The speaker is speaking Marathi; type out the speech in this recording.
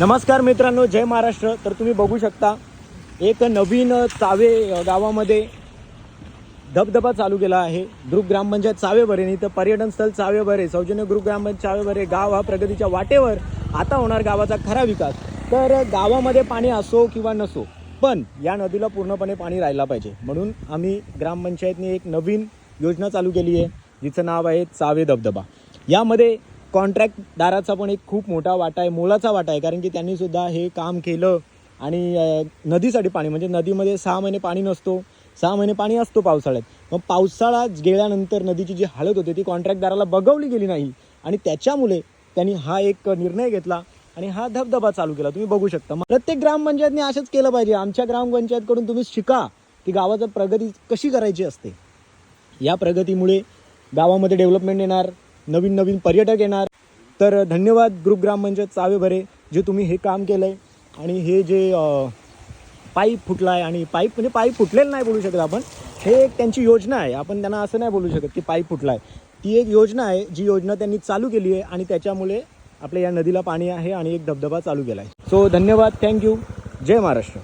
नमस्कार मित्रांनो जय महाराष्ट्र. तर तुम्ही बघू शकता एक नवीन चावे गावामध्ये धबधबा चालू केला आहे. ग्रुप ग्रामपंचायत चावे बरे तर पर्यटन स्थळ चावे बरे सौजन्य ग्रुप ग्रामपंचायत चावे बरे गाव हा प्रगतीच्या वाटेवर आता होणार गावाचा खरा विकास. तर गावामध्ये पाणी असो किंवा नसो पण या नदीला पूर्णपणे पाणी राहायला पाहिजे. म्हणून आम्ही ग्रामपंचायतने एक नवीन योजना चालू केली आहे जिचं नाव आहे चावे धबधबा. यामध्ये कॉन्ट्रॅक्टदाराचा पण एक खूप मोठा वाटा आहे मोलाचा वाटा आहे कारण की त्यांनी सुद्धा हे काम केलं आणि नदीसाठी पाणी म्हणजे नदीमध्ये सहा महिने पाणी नसतो सहा महिने पाणी असतो पावसाळ्यात. मग पावसाळा गेल्यानंतर नदीची जी हालत होती ती कॉन्ट्रॅक्टदाराला बघवली गेली नाही. आणि त्याच्यामुळे त्यांनी हा एक निर्णय घेतला आणि हा धबधबा चालू केला. तुम्ही बघू शकता. प्रत्येक ग्रामपंचायतने असंच केलं पाहिजे. आमच्या ग्रामपंचायतकडून तुम्ही शिका की गावाचं प्रगती कशी करायची असते. या प्रगतीमुळे गावामध्ये डेव्हलपमेंट येणार नवीन नवीन पर्यटक येणार. तर धन्यवाद ग्रुप ग्रामपंचायत चावे भरे जे तुम्ही हे काम केलं आहे आणि हे जे पाईप फुटला आहे आणि पाईप म्हणजे पाईप फुटलेलं नाही बोलू शकत आपण. हे एक त्यांची योजना आहे. आपण त्यांना असं नाही बोलू शकत की पाईप फुटला आहे ती एक योजना आहे जी योजना त्यांनी चालू केली आहे आणि त्याच्यामुळे आपल्या या नदीला पाणी आहे आणि एक धबधबा चालू केला आहे सो धन्यवाद थँक्यू जय महाराष्ट्र.